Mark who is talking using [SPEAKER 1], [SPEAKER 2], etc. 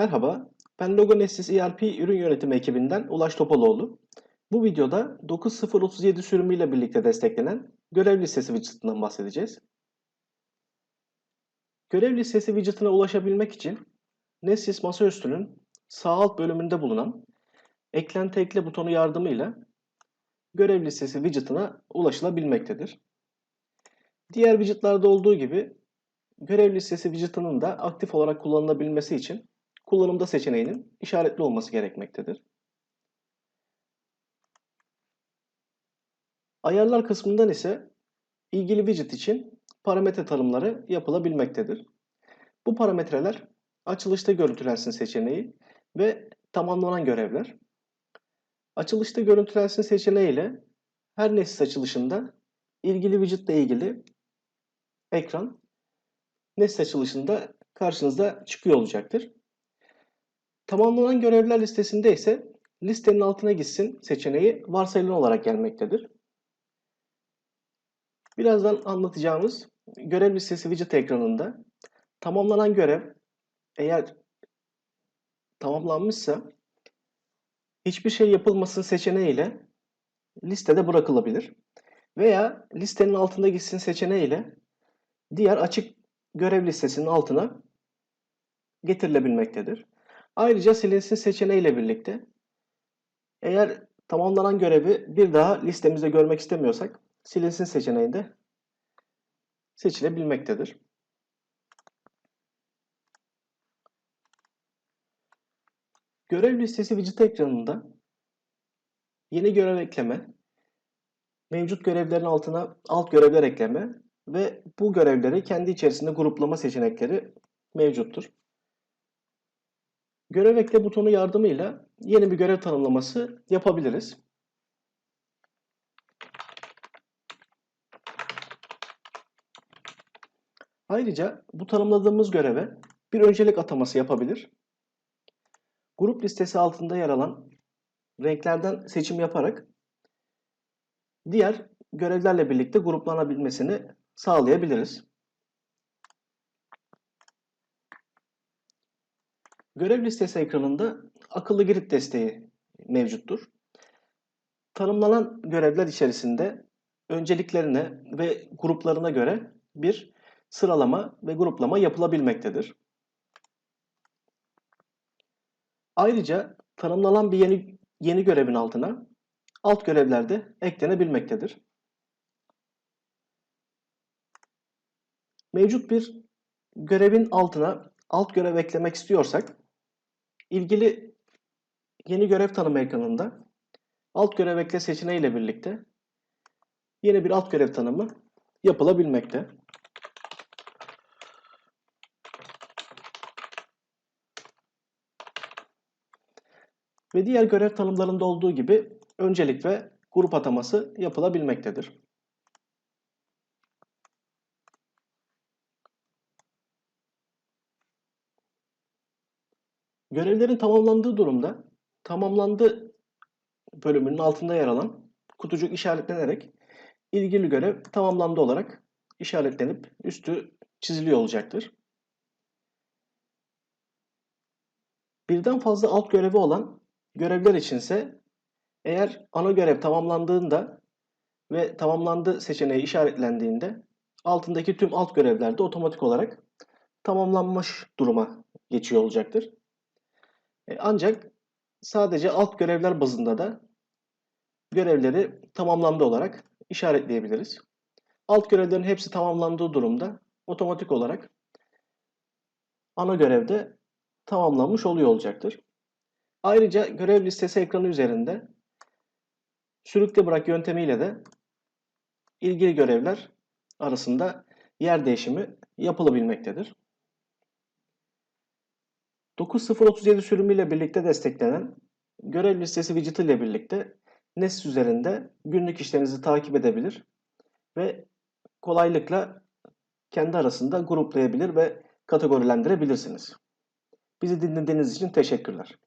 [SPEAKER 1] Merhaba, ben Logonesis ERP ürün yönetimi ekibinden Ulaş Topaloğlu. Bu videoda 9037 sürümüyle birlikte desteklenen görev listesi widget'ından bahsedeceğiz. Görev listesi widget'ına ulaşabilmek için Nessis masaüstünün sağ alt bölümünde bulunan eklenti ekle butonu yardımıyla görev listesi widget'ına ulaşılabilmektedir. Diğer widget'larda olduğu gibi görev listesi widget'ının da aktif olarak kullanılabilmesi için kullanımda seçeneğinin işaretli olması gerekmektedir. Ayarlar kısmından ise ilgili widget için parametre tanımları yapılabilmektedir. Bu parametreler açılışta görüntülensin seçeneği ve tamamlanan görevler. Açılışta görüntülensin seçeneği ile her nesnes açılışında ilgili widget ile ilgili ekran nesnes açılışında karşınıza çıkıyor olacaktır. Tamamlanan görevler listesinde ise listenin altına gitsin seçeneği varsayılan olarak gelmektedir. Birazdan anlatacağımız görev listesi widget ekranında tamamlanan görev eğer tamamlanmışsa hiçbir şey yapılmasın seçeneğiyle listede bırakılabilir. Veya listenin altında gitsin seçeneğiyle diğer açık görev listesinin altına getirilebilmektedir. Ayrıca silinsin seçeneğiyle birlikte eğer tamamlanan görevi bir daha listemizde görmek istemiyorsak silinsin seçeneğinde seçilebilmektedir. Görev listesi widget ekranında yeni görev ekleme, mevcut görevlerin altına alt görevler ekleme ve bu görevleri kendi içerisinde gruplama seçenekleri mevcuttur. Görev ekle butonu yardımıyla yeni bir görev tanımlaması yapabiliriz. Ayrıca bu tanımladığımız göreve bir öncelik ataması yapabilir. Grup listesi altında yer alan renklerden seçim yaparak diğer görevlerle birlikte gruplanabilmesini sağlayabiliriz. Görev listesi ekranında akıllı grid desteği mevcuttur. Tanımlanan görevler içerisinde önceliklerine ve gruplarına göre bir sıralama ve gruplama yapılabilmektedir. Ayrıca tanımlanan bir yeni, yeni görevin altına alt görevler de eklenebilmektedir. Mevcut bir görevin altına alt görev eklemek istiyorsak ilgili yeni görev tanımı ekranında alt görev ekle seçeneği ile birlikte yeni bir alt görev tanımı yapılabilmekte. Ve diğer görev tanımlarında olduğu gibi öncelik ve grup ataması yapılabilmektedir. Görevlerin tamamlandığı durumda tamamlandı bölümünün altında yer alan kutucuk işaretlenerek ilgili görev tamamlandı olarak işaretlenip üstü çiziliyor olacaktır. Birden fazla alt görevi olan görevler içinse eğer ana görev tamamlandığında ve tamamlandı seçeneği işaretlendiğinde altındaki tüm alt görevler de otomatik olarak tamamlanmış duruma geçiyor olacaktır. E, ancak sadece alt görevler bazında da görevleri tamamlandı olarak işaretleyebiliriz. Alt görevlerin hepsi tamamlandığı durumda otomatik olarak ana görevde tamamlanmış oluyor olacaktır. Ayrıca görev listesi ekranı üzerinde sürükle bırak yöntemiyle de ilgili görevler arasında yer değişimi yapılabilmektedir. 9037 sürümüyle birlikte desteklenen görev listesi widget ile birlikte Nessus üzerinde günlük işlerinizi takip edebilir ve kolaylıkla kendi arasında gruplayabilir ve kategorilendirebilirsiniz. Bizi dinlediğiniz için teşekkürler.